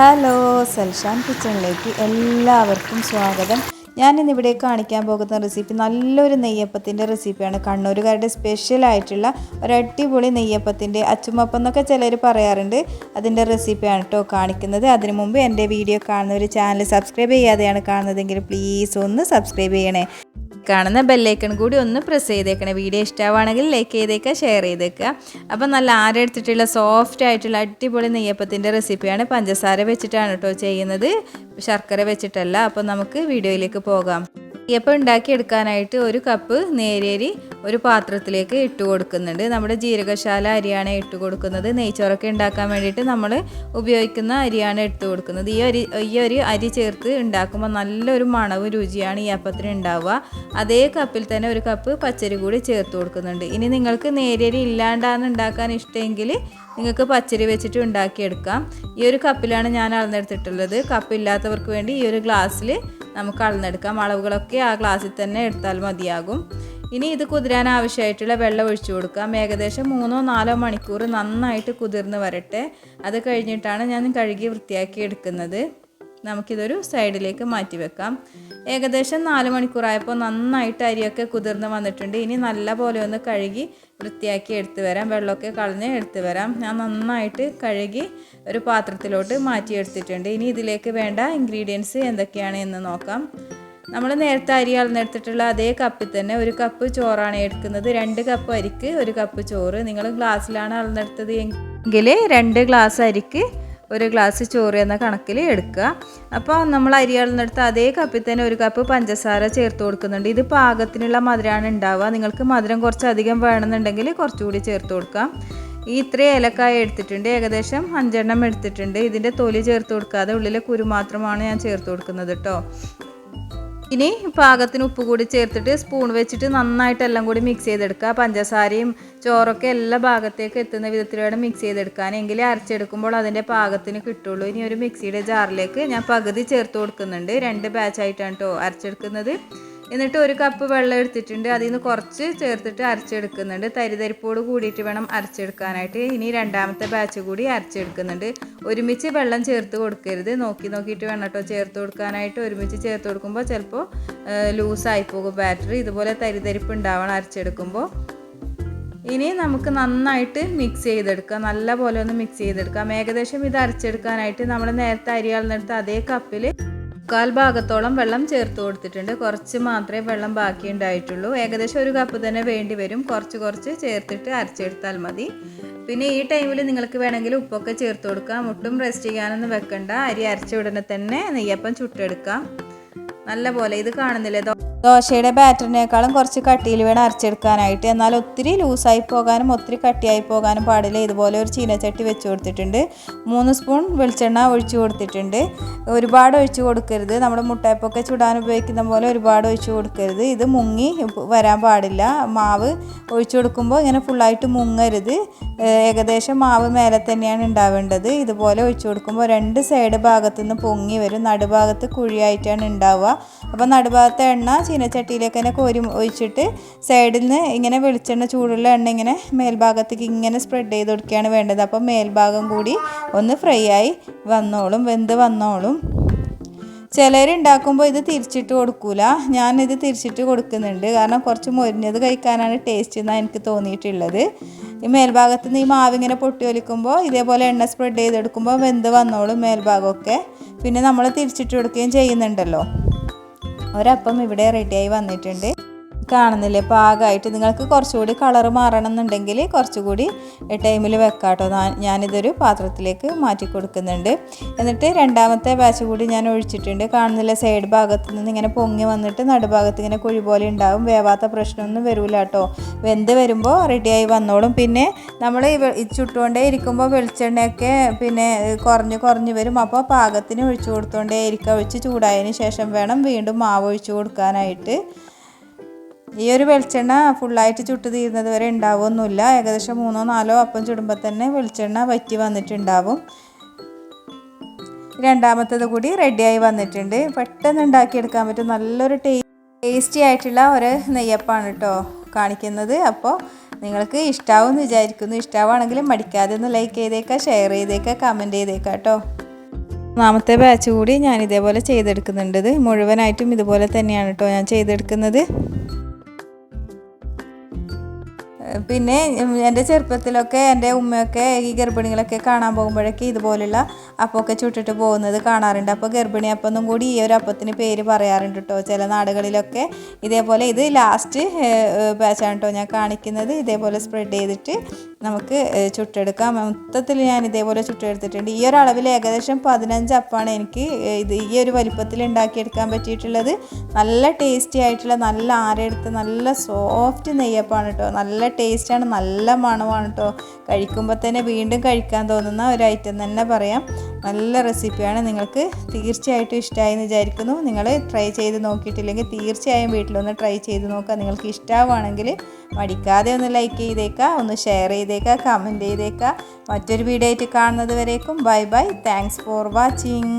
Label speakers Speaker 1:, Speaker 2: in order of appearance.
Speaker 1: Hello സൽഷാൻ കിച്ചണിലേക്ക് എല്ലാവർക്കും സ്വാഗതം. ഞാൻ ഇന്നിവിടെ കാണിക്കാൻ പോകുന്ന റെസിപ്പി നല്ലൊരു നെയ്യപ്പത്തിന്റെ റെസിപ്പിയാണ്. കണ്ണൂരുകാരുടെ സ്പെഷ്യൽ ആയിട്ടുള്ള ഒരു അടിപൊളി നെയ്യപ്പത്തിന്റെ അച്ചുമപ്പം എന്നൊക്കെ ചിലർ പറയാറുണ്ട്. അതിന്റെ റെസിപ്പിയാണ് കേട്ടോ കാണിക്കുന്നത്. അതിനു മുമ്പ് എന്റെ വീഡിയോ കാണുന്ന ഒരു ചാനൽ സബ്സ്ക്രൈബ് ചെയ്യാതെയാണ് കാണുന്നതെങ്കിൽ പ്ലീസ് ഒന്ന് സബ്സ്ക്രൈബ് ചെയ്യണേ. കാണുന്ന ബെല്ലൈക്കൺ കൂടി ഒന്ന് പ്രസ് ചെയ്തേക്കണേ. വീഡിയോ ഇഷ്ടമാണെങ്കിൽ ലൈക്ക് ചെയ്തേക്കുക ഷെയർ ചെയ്തേക്കുക അപ്പം നല്ല ആരെടുത്തിട്ടുള്ള സോഫ്റ്റ് ആയിട്ടുള്ള അടിപൊളി നെയ്യപ്പത്തിന്റെ റെസിപ്പിയാണ് പഞ്ചസാര വെച്ചിട്ടാണ് കേട്ടോ ചെയ്യുന്നത്. ശർക്കര വെച്ചിട്ടല്ല. അപ്പം നമുക്ക് വീഡിയോയിലേക്ക് പോകാം. നെയ്യപ്പം ഉണ്ടാക്കിയെടുക്കാനായിട്ട് ഒരു കപ്പ് നേരിയരി ഒരു പാത്രത്തിലേക്ക് ഇട്ട് കൊടുക്കുന്നുണ്ട്. നമ്മുടെ ജീരകശാല അരിയാണ് ഇട്ട് കൊടുക്കുന്നത്. നെയ്ച്ചോറൊക്കെ ഉണ്ടാക്കാൻ വേണ്ടിയിട്ട് നമ്മൾ ഉപയോഗിക്കുന്ന അരിയാണ് ഇട്ട് കൊടുക്കുന്നത്. ഈ അരി ഈ ഒരു അരി ചേർത്ത് ഉണ്ടാക്കുമ്പോൾ നല്ലൊരു മണവ് രുചിയാണ് ഈ അപ്പത്തിന് ഉണ്ടാവുക. അതേ കപ്പിൽ തന്നെ ഒരു കപ്പ് പച്ചരി കൂടി ചേർത്ത് കൊടുക്കുന്നുണ്ട്. ഇനി നിങ്ങൾക്ക് നേരിയരി ഇല്ലാണ്ടാണ് ഉണ്ടാക്കാൻ ഇഷ്ടമെങ്കിൽ നിങ്ങൾക്ക് പച്ചരി വെച്ചിട്ട് ഉണ്ടാക്കിയെടുക്കാം. ഈ ഒരു കപ്പിലാണ് ഞാൻ അളന്നെടുത്തിട്ടുള്ളത്. കപ്പില്ലാത്തവർക്ക് വേണ്ടി ഈ ഒരു ഗ്ലാസ്സിൽ നമുക്ക് അളന്നെടുക്കാം. അളവുകളൊക്കെ ആ ഗ്ലാസ്സിൽ തന്നെ എടുത്താൽ മതിയാകും. ഇനി ഇത് കുതിരാൻ ആവശ്യമായിട്ടുള്ള വെള്ളം ഒഴിച്ചു കൊടുക്കാം. ഏകദേശം മൂന്നോ നാലോ മണിക്കൂർ നന്നായിട്ട് കുതിർന്ന് വരട്ടെ. അത് കഴിഞ്ഞിട്ടാണ് ഞാൻ കഴുകി വൃത്തിയാക്കി എടുക്കുന്നത്. നമുക്കിതൊരു സൈഡിലേക്ക് മാറ്റി വെക്കാം. ഏകദേശം നാല് മണിക്കൂറായപ്പോൾ നന്നായിട്ട് അരിയൊക്കെ കുതിർന്ന് വന്നിട്ടുണ്ട്. ഇനി നല്ല പോലെ ഒന്ന് കഴുകി വൃത്തിയാക്കി എടുത്തു വരാം. വെള്ളമൊക്കെ കളഞ്ഞ് എടുത്തു വരാം. ഞാൻ നന്നായിട്ട് കഴുകി ഒരു പാത്രത്തിലോട്ട് മാറ്റി എടുത്തിട്ടുണ്ട്. ഇനി ഇതിലേക്ക് വേണ്ട ഇൻഗ്രീഡിയൻസ് എന്തൊക്കെയാണ് എന്ന് നോക്കാം. നമ്മൾ നേരത്തെ അരി അളന്നെടുത്തിട്ടുള്ള അതേ കപ്പിൽ തന്നെ ഒരു കപ്പ് ചോറാണ് എടുക്കുന്നത്. രണ്ട് കപ്പ് അരിക്ക് ഒരു കപ്പ് ചോറ്. നിങ്ങൾ ഗ്ലാസ്സിലാണ് അളന്നെടുത്തത് എങ്കിൽ രണ്ട് ഗ്ലാസ് അരിക്ക് ഒരു ഗ്ലാസ് ചോറ് എന്ന കണക്കിൽ എടുക്കുക. അപ്പോൾ നമ്മൾ അരി അളന്നെടുത്ത് അതേ കപ്പിൽ തന്നെ ഒരു കപ്പ് പഞ്ചസാര ചേർത്ത് കൊടുക്കുന്നുണ്ട്. ഇത് പാകത്തിനുള്ള മധുരമാണ് ഉണ്ടാവുക. നിങ്ങൾക്ക് മധുരം കുറച്ചധികം വേണമെന്നുണ്ടെങ്കിൽ കുറച്ചുകൂടി ചേർത്ത് കൊടുക്കാം. ഈ ഇത്രയും ഏലക്കായ എടുത്തിട്ടുണ്ട്. ഏകദേശം അഞ്ചെണ്ണം എടുത്തിട്ടുണ്ട്. ഇതിന്റെ തൊലി ചേർത്ത് കൊടുക്കാതെ ഉള്ളിലെ കുരു മാത്രമാണ് ഞാൻ ചേർത്ത് കൊടുക്കുന്നത് കേട്ടോ ഇനി പാകത്തിന് ഉപ്പ് കൂടി ചേർത്തിട്ട് സ്പൂൺ വെച്ചിട്ട് നന്നായിട്ട് എല്ലാം കൂടി മിക്സ് ചെയ്തെടുക്കുക. പഞ്ചസാരയും ചോറൊക്കെ എല്ലാ ഭാഗത്തേക്ക് എത്തുന്ന വിധത്തിൽ വേണം മിക്സ് ചെയ്തെടുക്കാൻ. എങ്കിലേ അരച്ചെടുക്കുമ്പോൾ അതിന്റെ പാകത്തിന് കിട്ടുള്ളൂ. ഇനി ഒരു മിക്സിയുടെ ജാറിലേക്ക് ഞാൻ പകുതി ചേർത്ത് കൊടുക്കുന്നുണ്ട്. രണ്ട് ബാച്ചായിട്ടാണ് കേട്ടോ അരച്ചെടുക്കുന്നത്. എന്നിട്ട് ഒരു കപ്പ് വെള്ളം എടുത്തിട്ടുണ്ട്. അതിൽ നിന്ന് കുറച്ച് ചേർത്തിട്ട് അരച്ചെടുക്കുന്നുണ്ട്. തരിതരിപ്പോട് കൂടിയിട്ട് വേണം അരച്ചെടുക്കാനായിട്ട്. ഇനി രണ്ടാമത്തെ ബാച്ച് കൂടി അരച്ചെടുക്കുന്നുണ്ട്. ഒരുമിച്ച് വെള്ളം ചേർത്ത് കൊടുക്കരുത്. നോക്കി നോക്കിയിട്ട് വേണം കേട്ടോ ചേർത്ത് കൊടുക്കാനായിട്ട്. ഒരുമിച്ച് ചേർത്ത് കൊടുക്കുമ്പോൾ ചിലപ്പോൾ ലൂസായി പോകും ബാറ്ററി. ഇതുപോലെ തരിതരിപ്പ് ഉണ്ടാവണം അരച്ചെടുക്കുമ്പോൾ ഇനി നമുക്ക് നന്നായിട്ട് മിക്സ് ചെയ്തെടുക്കാം. നല്ല പോലെ ഒന്ന് മിക്സ് ചെയ്തെടുക്കാം. ഏകദേശം ഇത് അരച്ചെടുക്കാനായിട്ട് നമ്മൾ നേരത്തെ അരി കളഞ്ഞെടുത്ത അതേ കപ്പിൽ മുക്കാൽ ഭാഗത്തോളം വെള്ളം ചേർത്ത് കൊടുത്തിട്ടുണ്ട്. കുറച്ച് മാത്രമേ വെള്ളം ബാക്കി ഉണ്ടായിട്ടുള്ളൂ. ഏകദേശം ഒരു കപ്പ് തന്നെ വേണ്ടി വരും. കുറച്ച് കുറച്ച് ചേർത്തിട്ട് അരച്ചെടുത്താൽ മതി. പിന്നെ ഈ ടൈമിൽ നിങ്ങൾക്ക് വേണമെങ്കിൽ ഉപ്പൊക്കെ ചേർത്ത് കൊടുക്കാം. മുട്ടും റെസ്റ്റ് ചെയ്യാനൊന്നും വെക്കണ്ട. അരി അരച്ച ഉടനെ തന്നെ നെയ്യപ്പം ചുട്ടെടുക്കാം. നല്ല പോലെ ഇത് കാണുന്നില്ലേ? ദോശയുടെ ബാറ്ററിനേക്കാളും കുറച്ച് കട്ടിയിൽ വേണം അരച്ചെടുക്കാനായിട്ട്. എന്നാൽ ഒത്തിരി ലൂസായി പോകാനും ഒത്തിരി കട്ടിയായി പോകാനും പാടില്ല. ഇതുപോലെ ഒരു ചീനച്ചട്ടി വെച്ച് കൊടുത്തിട്ടുണ്ട്. മൂന്ന് സ്പൂൺ വെളിച്ചെണ്ണ ഒഴിച്ചു കൊടുത്തിട്ടുണ്ട്. ഒരുപാട് ഒഴിച്ചു കൊടുക്കരുത്. നമ്മുടെ മുട്ടയപ്പൊക്കെ ചുടാൻ ഉപയോഗിക്കുന്ന പോലെ ഒരുപാട് ഒഴിച്ചു കൊടുക്കരുത്. ഇത് മുങ്ങി വരാൻ പാടില്ല. മാവ് ഒഴിച്ചു കൊടുക്കുമ്പോൾ ഇങ്ങനെ ഫുള്ളായിട്ട് മുങ്ങരുത്. ഏകദേശം മാവ് മേലെ തന്നെയാണ് ഉണ്ടാവേണ്ടത്. ഇതുപോലെ ഒഴിച്ചു കൊടുക്കുമ്പോൾ രണ്ട് സൈഡ് ഭാഗത്തുനിന്ന് പൊങ്ങി വരും. നടുഭാഗത്ത് കുഴിയായിട്ടാണ് ഉണ്ടാവുക. അപ്പോൾ നടുഭാഗത്തെ എണ്ണ ചീനച്ചട്ടിയിലേക്ക് തന്നെ കോരി ഒഴിച്ചിട്ട് സൈഡിൽ നിന്ന് ഇങ്ങനെ വെളിച്ചെണ്ണ ചൂടുള്ള എണ്ണ ഇങ്ങനെ മേൽഭാഗത്തേക്ക് ഇങ്ങനെ സ്പ്രെഡ് ചെയ്ത് കൊടുക്കുകയാണ് വേണ്ടത്. അപ്പോൾ മേൽഭാഗം കൂടി ഒന്ന് ഫ്രൈ ആയി വന്നോളും വെന്ത് വന്നോളും. ചിലരുണ്ടാക്കുമ്പോൾ ഇത് തിരിച്ചിട്ട് കൊടുക്കൂല. ഞാനിത് തിരിച്ചിട്ട് കൊടുക്കുന്നുണ്ട്. കാരണം കുറച്ച് മൊരിഞ്ഞത് കഴിക്കാനാണ് ടേസ്റ്റ് എന്നാണ് എനിക്ക് തോന്നിയിട്ടുള്ളത്. ഈ മേൽഭാഗത്ത് നിന്ന് ഈ മാവിങ്ങനെ പൊട്ടി ഒലിക്കുമ്പോൾ ഇതേപോലെ എണ്ണ സ്പ്രെഡ് ചെയ്തെടുക്കുമ്പോൾ വെന്ത് വന്നോളും മേൽഭാഗമൊക്കെ. പിന്നെ നമ്മൾ തിരിച്ചിട്ട് കൊടുക്കുകയും ചെയ്യുന്നുണ്ടല്ലോ. ഒരപ്പം ഇവിടെ റെഡിയായി വന്നിട്ടുണ്ട്. കാണുന്നില്ലേ? പാകമായിട്ട് നിങ്ങൾക്ക് കുറച്ചുകൂടി കളർ മാറണം എന്നുണ്ടെങ്കിൽ കുറച്ചുകൂടി ടൈമിൽ വെക്കാട്ടോ. ഞാനിതൊരു പാത്രത്തിലേക്ക് മാറ്റി കൊടുക്കുന്നുണ്ട്. എന്നിട്ട് രണ്ടാമത്തെ ബാച്ച് കൂടി ഞാൻ ഒഴിച്ചിട്ടുണ്ട്. കാണുന്നില്ല? സൈഡ് ഭാഗത്ത് നിന്ന് ഇങ്ങനെ പൊങ്ങി വന്നിട്ട് നടുഭാഗത്ത് ഇങ്ങനെ കുഴി പോലെ ഉണ്ടാവും. വേവാത്ത പ്രശ്നമൊന്നും വരില്ല കേട്ടോ വെന്ത് വരുമ്പോൾ റെഡിയായി വന്നോളും. പിന്നെ നമ്മൾ ചുട്ടുകൊണ്ടേ ഇരിക്കുമ്പോൾ വെളിച്ചെണ്ണയൊക്കെ പിന്നെ കുറഞ്ഞ് കുറഞ്ഞ് വരും. അപ്പോൾ പാകത്തിന് ഒഴിച്ചു കൊടുത്തോണ്ടേ ഇരിക്കുക ഒഴിച്ച് ചൂടായതിന് ശേഷം വേണം വീണ്ടും മാവ് ഒഴിച്ചു കൊടുക്കാനായിട്ട്. ഈ ഒരു വെളിച്ചെണ്ണ ഫുള്ളായിട്ട് ചുട്ട് തീരുന്നത് വരെ ഉണ്ടാവുമൊന്നുമില്ല. ഏകദേശം മൂന്നോ നാലോ അപ്പം ചുടുമ്പോൾ തന്നെ വെളിച്ചെണ്ണ വറ്റി വന്നിട്ടുണ്ടാവും. രണ്ടാമത്തത് കൂടി റെഡിയായി വന്നിട്ടുണ്ട്. പെട്ടെന്ന് ഉണ്ടാക്കിയെടുക്കാൻ പറ്റും നല്ലൊരു ടേസ്റ്റി ആയിട്ടുള്ള ഒരു നെയ്യപ്പാണ് കേട്ടോ കാണിക്കുന്നത്. അപ്പോൾ നിങ്ങൾക്ക് ഇഷ്ടാവും എന്ന് വിചാരിക്കുന്നു. ഇഷ്ടാവുകയാണെങ്കിൽ മടിക്കാതെ ഒന്ന് ലൈക്ക് ചെയ്തേക്കാം ഷെയർ ചെയ്തേക്കാം കമന്റ് ചെയ്തേക്കാം കേട്ടോ. മൂന്നാമത്തെ ബാച്ച് കൂടി ഞാൻ ഇതേപോലെ ചെയ്തെടുക്കുന്നുണ്ട് മുഴുവനായിട്ടും ഇതുപോലെ തന്നെയാണ് കേട്ടോ ഞാൻ ചെയ്തെടുക്കുന്നത്. പിന്നെ എന്റെ ചെറുപ്പത്തിലൊക്കെ എന്റെ ഉമ്മയൊക്കെ ഈ ഗർഭിണികളൊക്കെ കാണാൻ പോകുമ്പോഴൊക്കെ ഇതുപോലുള്ള അപ്പമൊക്കെ ചുട്ടിട്ട് പോകുന്നത് കാണാറുണ്ട്. അപ്പോൾ ഗർഭിണി അപ്പൊന്നും കൂടി ഈ ഒരു അപ്പത്തിന് പേര് പറയാറുണ്ട് കേട്ടോ. ചില നാടുകളിലൊക്കെ ഇതേപോലെ ഇത് ലാസ്റ്റ് ബാച്ചാണ് കേട്ടോ ഞാൻ കാണിക്കുന്നത്. ഇതേപോലെ സ്പ്രെഡ് ചെയ്തിട്ട് നമുക്ക് ചുട്ടെടുക്കാം. മൊത്തത്തിൽ ഞാൻ ഇതേപോലെ ചുട്ടെടുത്തിട്ടുണ്ട്. ഈ ഒരു അളവിൽ ഏകദേശം പതിനഞ്ച് അപ്പാണ് എനിക്ക് ഇത് ഈ ഒരു വലിപ്പത്തിൽ ഉണ്ടാക്കിയെടുക്കാൻ പറ്റിയിട്ടുള്ളത്. നല്ല ടേസ്റ്റി ആയിട്ടുള്ള നല്ല ആരെടുത്ത് നല്ല സോഫ്റ്റ് നെയ്യപ്പാണ് കേട്ടോ നല്ല ടേസ്റ്റാണ് നല്ല മണമാണ് കേട്ടോ കഴിക്കുമ്പോൾ തന്നെ വീണ്ടും കഴിക്കാൻ തോന്നുന്ന ഒരു ഐറ്റം തന്നെ പറയാം. നല്ല റെസിപ്പിയാണ്. നിങ്ങൾക്ക് തീർച്ചയായിട്ടും ഇഷ്ടമായി എന്ന് വിചാരിക്കുന്നു. നിങ്ങൾ ട്രൈ ചെയ്ത് നോക്കിയിട്ടില്ലെങ്കിൽ തീർച്ചയായും വീട്ടിലൊന്ന് ട്രൈ ചെയ്ത് നോക്കുക. നിങ്ങൾക്ക് ഇഷ്ടമാവുകയാണെങ്കിൽ മടിക്കാതെ ഒന്ന് ലൈക്ക് ചെയ്തേക്കുക ഒന്ന് ഷെയർ ചെയ്തേക്കുക കമന്റ് ചെയ്തേക്കുക. മറ്റൊരു വീഡിയോ ആയിട്ട് കാണുന്നത് വരേക്കും. Bye bye thanks for watching